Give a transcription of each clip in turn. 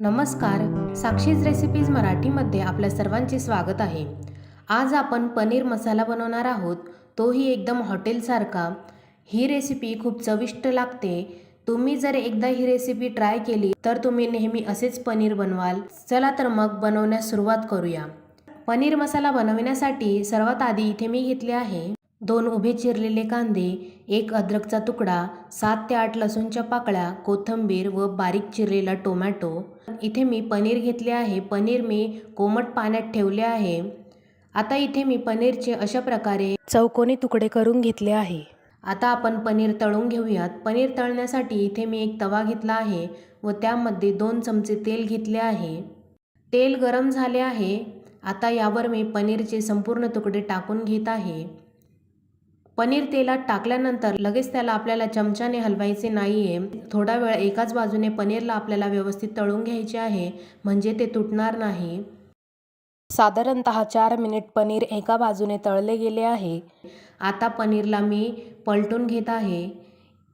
नमस्कार. साक्षीज रेसिपीज मराठीमध्ये आपल्या सर्वांचे स्वागत आहे. आज आपण पनीर मसाला बनवणार आहोत. तोही एकदम हॉटेलसारखा. ही रेसिपी खूप चविष्ट लागते. तुम्ही जर एकदा ही रेसिपी ट्राय केली तर तुम्ही नेहमी असेच पनीर बनवाल. चला तर मग बनवण्यास सुरुवात करूया. पनीर मसाला बनवण्यासाठी सर्वात आधी इथे मी घेतले आहे दोन उभे चिरलेले कांदे एक अद्रकचा तुकडा सात ते आठ लसूणच्या पाकळ्या कोथिंबीर व बारीक चिरलेला टोमॅटो. इथे मी पनीर घेतले आहे. पनीर मी कोमट पाण्यात ठेवले आहे. आता इथे मी पनीरचे अशा प्रकारे चौकोनी तुकडे करून घेतले आहे. आता आपण पनीर तळून घेऊयात. पनीर तळण्यासाठी इथे मी एक तवा घेतला आहे व त्यामध्ये दोन चमचे तेल घेतले आहे. तेल गरम झाले आहे. आता यावर मी पनीरचे संपूर्ण तुकडे टाकून घेत आहे. पनीर तेलात टाकल्यानंतर लगेच त्याला आपल्याला चमच्याने हलवायचे नाही आहे थोडा वेळ एकाच बाजूने पनीरला आपल्याला व्यवस्थित तळून घ्यायचे आहे म्हणजे ते तुटणार नाही. साधारणत चार मिनिट पनीर एका बाजूने तळले गेले आहे. आता पनीरला मी पलटून घेत आहे.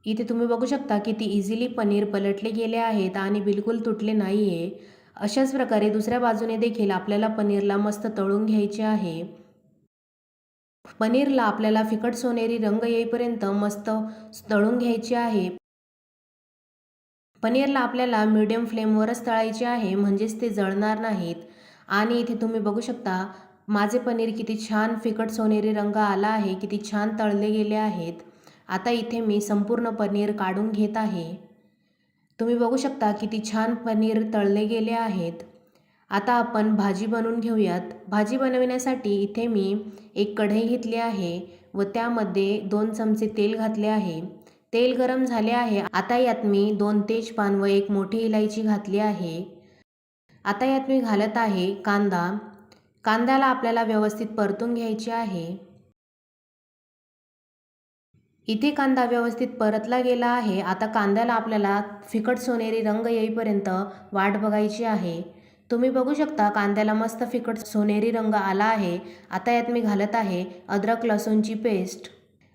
इथे तुम्ही बघू शकता की ती इझिली पनीर पलटले गेले आहेत आणि बिलकुल तुटले नाही आहे अशाच प्रकारे दुसऱ्या बाजूने देखील आपल्याला पनीरला मस्त तळून घ्यायचे आहे. पनीरला आपल्याला फिकट सोनेरी रंग येईपर्यंत मस्त तळून घ्यायचे आहे. पनीरला आपल्याला मीडियम फ्लेमवरच तळायचे आहे म्हणजेच ते जळणार नाहीत. आणि इथे तुम्ही बघू शकता माझे पनीर किती छान फिकट सोनेरी रंग आला आहे किती छान तळले गेले आहेत. आता इथे मी संपूर्ण पनीर काढून घेत आहे. तुम्ही बघू शकता किती छान पनीर तळले गेले आहेत. आता आपण भाजी बनवून घेऊयात. भाजी बनविण्यासाठी इथे मी एक कढई घेतली आहे व त्यामध्ये दोन चमचे तेल घातले आहे. तेल गरम झाले आहे. आता यात मी दोन तेजपान व एक मोठी इलायची घातली आहे. आता यात मी घालत आहे कांदा. कांद्याला आपल्याला व्यवस्थित परतून घ्यायचे आहे. इथे कांदा व्यवस्थित परतला गेला आहे. आता कांद्याला आपल्याला फिकट सोनेरी रंग येईपर्यंत वाट बघायची आहे. तुम्ही बघू शकता कांद्याला मस्त फिकट सोनेरी रंग आला आहे. आता यात मी घालत आहे अद्रक लसूणची पेस्ट.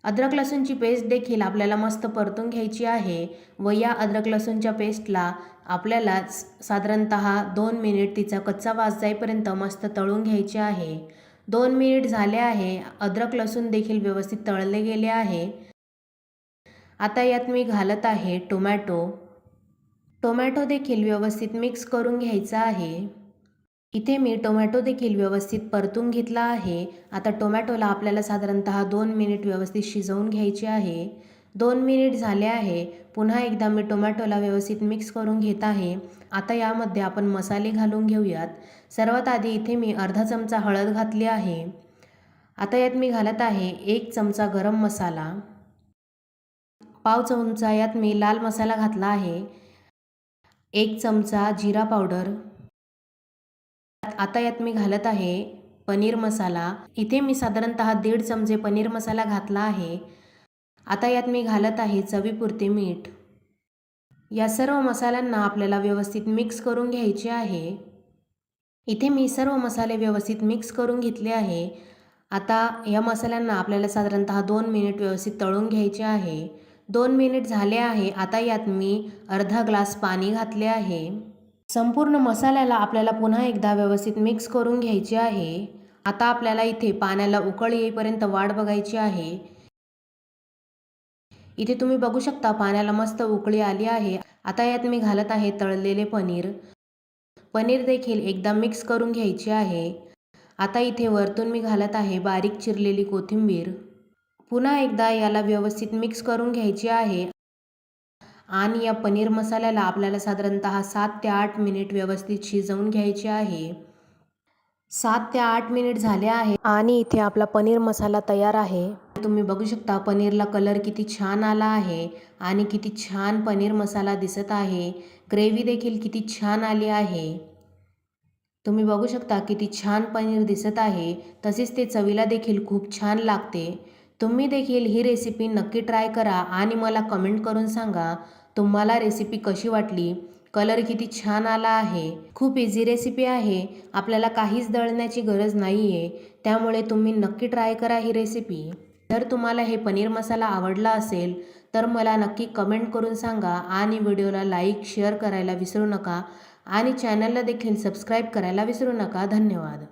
अद्रक लसूणची पेस्ट देखील आपल्याला मस्त परतून घ्यायची आहे. व या अद्रक लसूणच्या पेस्टला आपल्याला साधारणत दोन मिनिट तिचा कच्चा वास जाईपर्यंत मस्त तळून घ्यायचे आहे. दोन मिनिट झाले आहे. अद्रक लसूण देखील व्यवस्थित तळले गेले आहे. आता यात मी घालत आहे टोमॅटो. टोमॅटो देखील व्यवस्थित मिक्स करून घ्यायचा आहे. इथे मी टोमॅटो देखील व्यवस्थित परतून घेतला आहे. आता टोमॅटोला आपल्याला साधारणतः दोन मिनिट व्यवस्थित शिजवून घ्यायचे आहे. दोन मिनिट झाले आहे. पुन्हा एकदा मी टोमॅटोला व्यवस्थित मिक्स करून घेत आहे. आता यामध्ये आपण मसाले घालून घेऊयात. सर्वात आधी इथे मी अर्धा चमचा हळद घातली आहे. आता यात मी घालत आहे एक चमचा गरम मसाला. पाव चमचा यात मी लाल मसाला घातला आहे. एक चमचा जिरा पावडर. आता यात मी घालत आहे पनीर मसाला. इथे मी साधारणत दीड चमचे पनीर मसाला घातला आहे. आता यात मी घालत आहे चवीपुरते मीठ. या सर्व मसाल्यांना आपल्याला व्यवस्थित मिक्स करून घ्यायचे आहे. इथे मी सर्व मसाले व्यवस्थित मिक्स करून घेतले आहे. आता या मसाल्यांना आपल्याला साधारणत दोन मिनिट व्यवस्थित तळून घ्यायचे आहे. दोन मिनिट झाले आहे. आता यात मी अर्धा ग्लास पाणी घातले आहे. संपूर्ण मसाल्याला आपल्याला पुन्हा एकदा व्यवस्थित मिक्स करून घ्यायचे आहे. आता आपल्याला इथे पाण्याला उकळ येईपर्यंत वाट बघायची आहे. इथे तुम्ही बघू शकता पाण्याला मस्त उकळी आली आहे. आता यात मी घालत आहे तळलेले पनीर. पनीर देखील एकदा मिक्स करून घ्यायचे आहे. आता इथे वरतून मी घालत आहे बारीक चिरलेली कोथिंबीर. पुन्हा एकदा याला व्यवस्थित मिक्स करून घ्यायची आहे. आणि या पनीर मसाल्याला आपल्याला साधारणत सात ते आठ मिनिट व्यवस्थित शिजवून घ्यायचे आहे. सात ते आठ मिनिट झाले आहे. आणि इथे आपला पनीर मसाला तयार आहे. तुम्ही बघू शकता पनीरला कलर किती छान आला आहे. आणि किती छान पनीर मसाला दिसत आहे. ग्रेव्ही देखील किती छान आली आहे. तुम्ही बघू शकता किती छान पनीर दिसत आहे. तसेच ते चवीला देखील खूप छान लागते. तुम्ही देखील ही रेसिपी नक्की ट्राय करा आणि मला कमेंट करून सांगा तुम्हाला रेसिपी कशी वाटली? कलर किती छान आला आहे. खूप इझी रेसिपी आहे. आपल्याला काहीच दळण्याची गरज नाही आहे त्यामुळे तुम्ही नक्की ट्राय करा ही रेसिपी जर तुम्हाला हे पनीर मसाला आवडला असेल तर मला नक्की कमेंट करून सांगा आणि व्हिडिओला लाईक शेअर करायला विसरू नका आणि चॅनलला देखील सबस्क्राईब करायला विसरू नका. धन्यवाद.